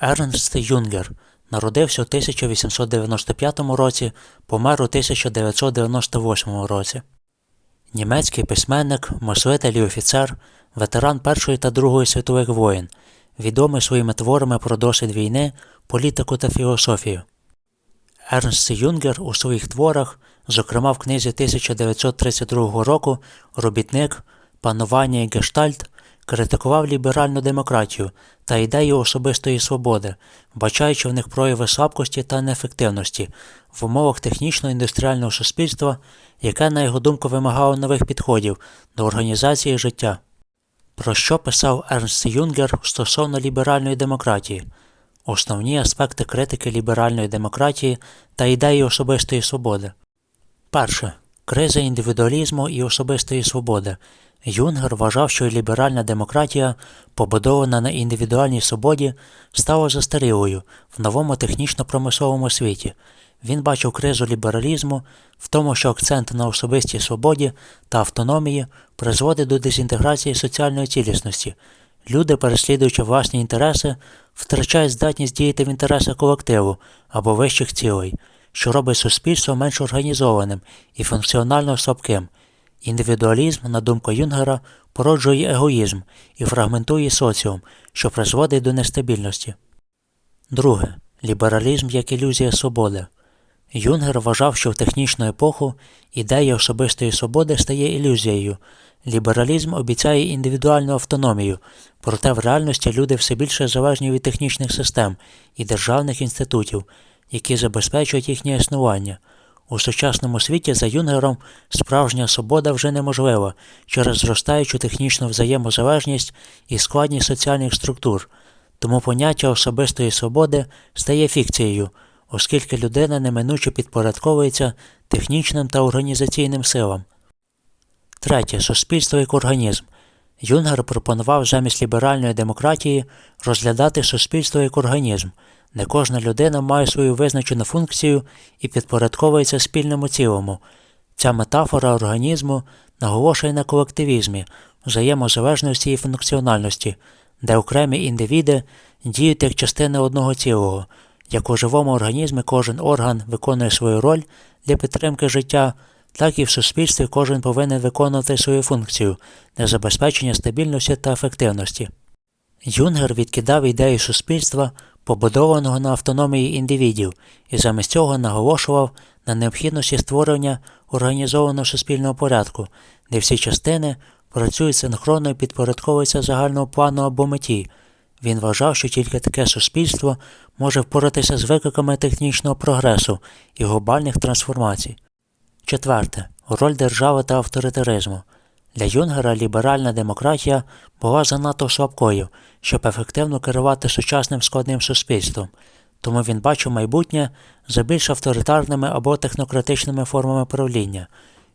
Ернст Юнгер народився у 1895 році, помер у 1998 році. Німецький письменник, мислитель і офіцер, ветеран Першої та Другої світових воєн, відомий своїми творами про досвід війни, політику та філософію. Ернст Юнгер у своїх творах, зокрема в книзі 1932 року Робітник, Панування і Гештальт, критикував ліберальну демократію та ідеї особистої свободи, вбачаючи в них прояви слабкості та неефективності в умовах технічно-індустріального суспільства, яке, на його думку, вимагало нових підходів до організації життя. Про що писав Ернст Юнгер стосовно ліберальної демократії? Основні аспекти критики ліберальної демократії та ідеї особистої свободи. Перше. Криза індивідуалізму і особистої свободи. Юнгер вважав, що ліберальна демократія, побудована на індивідуальній свободі, стала застарілою в новому технічно-промисловому світі. Він бачив кризу лібералізму в тому, що акцент на особистій свободі та автономії призводить до дезінтеграції соціальної цілісності. Люди, переслідуючи власні інтереси, втрачають здатність діяти в інтересах колективу або вищих цілей, що робить суспільство менш організованим і функціонально слабким. Індивідуалізм, на думку Юнгера, породжує егоїзм і фрагментує соціум, що призводить до нестабільності. Друге. Лібералізм як ілюзія свободи. Юнгер вважав, що в технічну епоху ідея особистої свободи стає ілюзією. Лібералізм обіцяє індивідуальну автономію, проте в реальності люди все більше залежні від технічних систем і державних інститутів, які забезпечують їхнє існування. У сучасному світі за Юнгером справжня свобода вже неможлива через зростаючу технічну взаємозалежність і складність соціальних структур, тому поняття особистої свободи стає фікцією, оскільки людина неминуче підпорядковується технічним та організаційним силам. Третє. Суспільство як організм. Юнгер пропонував замість ліберальної демократії розглядати суспільство як організм, де кожна людина має свою визначену функцію і підпорядковується спільному цілому. Ця метафора організму наголошує на колективізмі, взаємозалежності і функціональності, де окремі індивіди діють як частини одного цілого, як у живому організмі кожен орган виконує свою роль для підтримки життя, так і в суспільстві кожен повинен виконувати свою функцію для забезпечення стабільності та ефективності. Юнгер відкидав ідею суспільства, побудованого на автономії індивідів, і замість цього наголошував на необхідності створення організованого суспільного порядку, де всі частини працюють синхронно і підпорядковуються загального плану або меті. Він вважав, що тільки таке суспільство може впоратися з викликами технічного прогресу і глобальних трансформацій. Четверте. Роль держави та авторитаризму. Для Юнгера ліберальна демократія була занадто слабкою, щоб ефективно керувати сучасним складним суспільством, тому він бачив майбутнє за більш авторитарними або технократичними формами правління.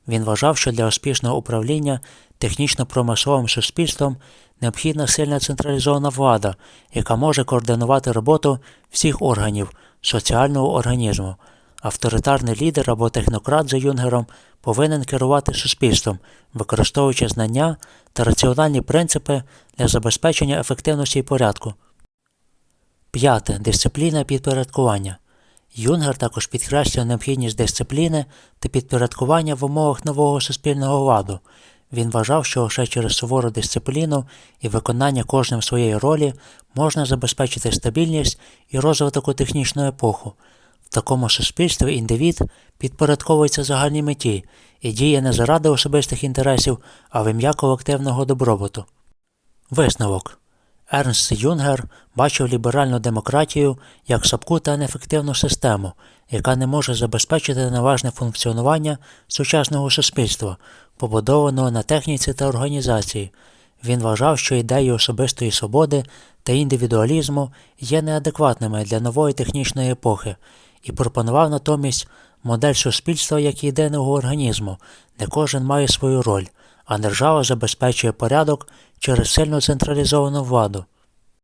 Він вважав, що для успішного управління технічно-промисловим суспільством необхідна сильна централізована влада, яка може координувати роботу всіх органів соціального організму. Авторитарний лідер або технократ за Юнгером повинен керувати суспільством, використовуючи знання та раціональні принципи для забезпечення ефективності і порядку. П'яте. Дисципліна підпорядкування. Юнгер також підкреслює необхідність дисципліни та підпорядкування в умовах нового суспільного ладу. Він вважав, що лише через сувору дисципліну і виконання кожним своєї ролі можна забезпечити стабільність і розвиток у технічну епоху. Такому суспільстві індивід підпорядковується загальній меті і діє не заради особистих інтересів, а в ім'я колективного добробуту. Висновок Ернст Юнгер бачив ліберальну демократію як слабку та неефективну систему, яка не може забезпечити належне функціонування сучасного суспільства, побудованого на техніці та організації. Він вважав, що ідеї особистої свободи та індивідуалізму є неадекватними для нової технічної епохи і пропонував натомість модель суспільства як єдиного організму, де кожен має свою роль, а держава забезпечує порядок через сильно централізовану владу.